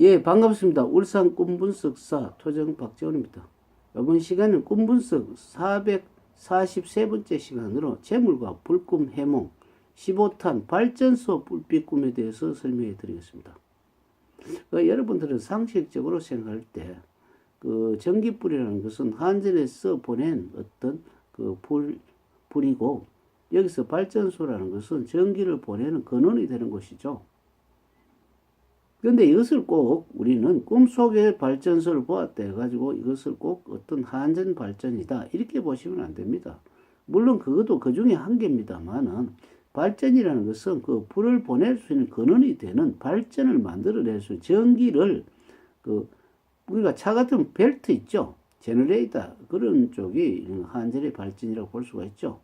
예, 반갑습니다. 울산 꿈분석사 토정 박재원입니다. 이번 시간은 꿈분석 443번째 시간으로 재물과 불꿈 해몽 15탄 발전소 불빛 꿈에 대해서 설명해 드리겠습니다. 그 여러분들은 상식적으로 생각할 때, 그 전기불이라는 것은 한전에서 보낸 어떤 그 불, 불이고, 여기서 발전소라는 것은 전기를 보내는 근원이 되는 것이죠. 그런데 이것을 꼭 우리는 꿈속의 발전소를 보았다 해가지고 이것을 꼭 어떤 한전 발전이다 이렇게 보시면 안 됩니다. 물론 그것도 그 중에 한 개입니다만은 발전이라는 것은 그 불을 보낼 수 있는 근원이 되는 발전을 만들어낼 수 전기를 그 우리가 차 같은 벨트 있죠. 제너레이터 그런 쪽이 한전의 발전이라고 볼 수가 있죠.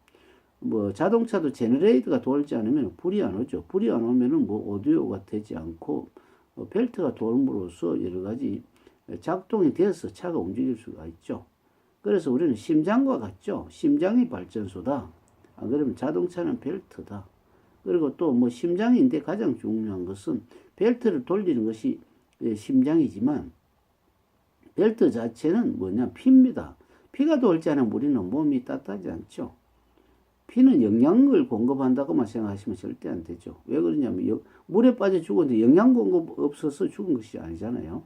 뭐 자동차도 제너레이터가 돌지 않으면 불이 안 오죠. 불이 안 오면은 뭐 오디오가 되지 않고 어, 벨트가 돌므로써 여러 가지 작동이 돼서 차가 움직일 수가 있죠. 그래서 우리는 심장과 같죠. 심장이 발전소다. 안 그러면 자동차는 벨트다. 그리고 또 뭐 심장인데 가장 중요한 것은 벨트를 돌리는 것이 예, 심장이지만 벨트 자체는 뭐냐 피입니다. 피가 돌지 않으면 우리는 몸이 따뜻하지 않죠. 피는 영양을 공급한다고만 생각하시면 절대 안 되죠. 왜 그러냐면 여, 물에 빠져 죽었는데 영양 공급 없어서 죽은 것이 아니잖아요.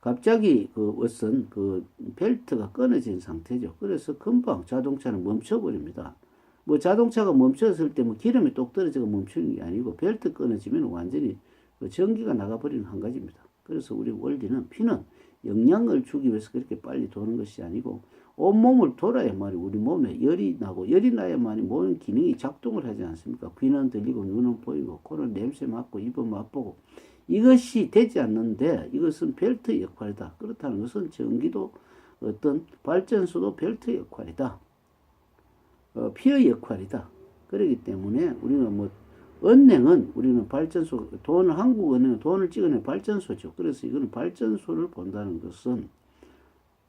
갑자기 그 어떤 그 벨트가 끊어진 상태죠. 그래서 금방 자동차는 멈춰버립니다. 뭐 자동차가 멈췄을 때 뭐 기름이 똑 떨어져서 멈추는 게 아니고 벨트 끊어지면 완전히 그 전기가 나가버리는 한 가지입니다. 그래서 우리 원리는 피는 영양을 주기 위해서 그렇게 빨리 도는 것이 아니고 온몸을 돌아야만이 우리 몸에 열이 나고 열이 나야만이 모든 기능이 작동을 하지 않습니까? 귀는 들리고 눈은 보이고 코는 냄새 맡고 입은 맛보고 이것이 되지 않는데 이것은 벨트 역할이다. 그렇다는 것은 전기도 어떤 발전소도 벨트 역할이다. 어, 피의 역할이다. 그렇기 때문에 우리는 뭐 은행은 우리는 발전소 돈을 한국 은행은 돈을 찍어내 발전소죠. 그래서 이거는 발전소를 본다는 것은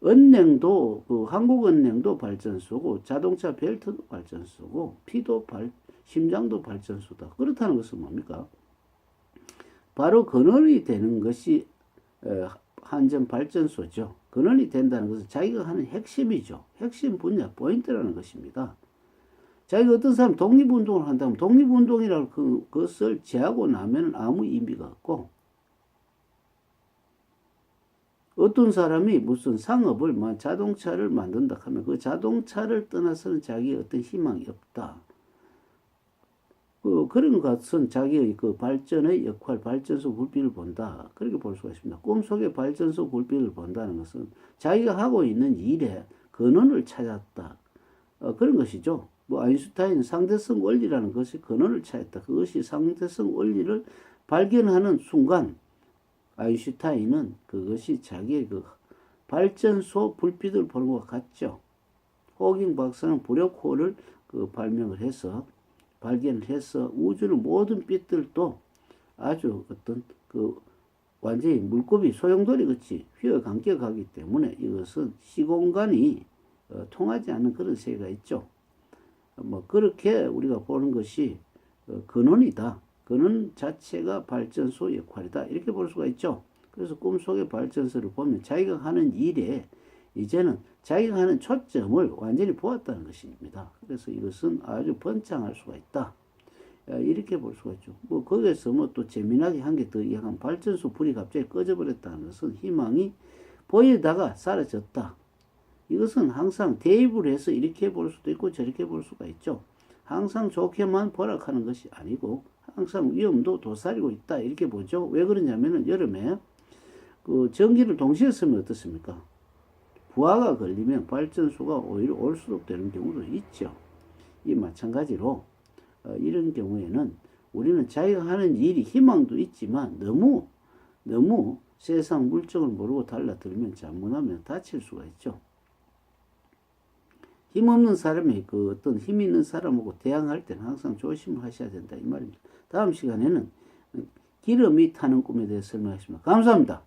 은행도 그 한국은행도 발전소고 자동차 벨트도 발전소고 피도 발 심장도 발전소다. 그렇다는 것은 뭡니까? 바로 근원이 되는 것이 한전 발전소죠. 근원이 된다는 것은 자기가 하는 핵심이죠. 핵심 분야 포인트라는 것입니다. 자기가 어떤 사람 독립운동을 한다면 독립운동이라는 그, 그것을 제하고 나면 아무 의미가 없고 어떤 사람이 무슨 상업을 자동차를 만든다 하면 그 자동차를 떠나서는 자기의 어떤 희망이 없다. 그, 그런 것은 자기의 그 발전의 역할, 발전소 불빛을 본다. 그렇게 볼 수가 있습니다. 꿈속의 발전소 불빛을 본다는 것은 자기가 하고 있는 일에 근원을 찾았다. 어, 그런 것이죠. 뭐 아인슈타인 상대성 원리라는 것이 근원을 찾았다. 그것이 상대성 원리를 발견하는 순간 아인슈타인은 그것이 자기의 그 발전소 불빛을 보는 것 같죠. 호깅 박사는 불역호를 그 발명을 해서 발견을 해서 우주의 모든 빛들도 아주 어떤 그 완전히 물고기 소용돌이 같이 휘어 감격하기 때문에 이것은 시공간이 어, 통하지 않는 그런 세계가 있죠. 뭐 그렇게 우리가 보는 것이 어, 근원이다. 그는 자체가 발전소 역할이다. 이렇게 볼 수가 있죠. 그래서 꿈속의 발전소를 보면 자기가 하는 일에 이제는 자기가 하는 초점을 완전히 보았다는 것입니다. 그래서 이것은 아주 번창할 수가 있다. 이렇게 볼 수가 있죠. 뭐 거기에서 뭐 또 재미나게 한 게 더 이야기하면 발전소 불이 갑자기 꺼져버렸다는 것은 희망이 보이다가 사라졌다. 이것은 항상 대입을 해서 이렇게 볼 수도 있고 저렇게 볼 수가 있죠. 항상 좋게만 보락하는 것이 아니고 항상 위험도 도사리고 있다 이렇게 보죠. 왜 그러냐면은 여름에 그 전기를 동시에 쓰면 어떻습니까? 부하가 걸리면 발전소가 오히려 올수록 되는 경우도 있죠. 이 마찬가지로 어, 이런 경우에는 우리는 자기가 하는 일이 희망도 있지만 너무 너무 세상 물정을 모르고 달라들면 잘못하면 다칠 수가 있죠. 힘없는 사람이 그 어떤 힘 있는 사람하고 대항할 때는 항상 조심을 하셔야 된다 이 말입니다. 다음 시간에는 기름이 타는 꿈에 대해서 설명하겠습니다. 감사합니다.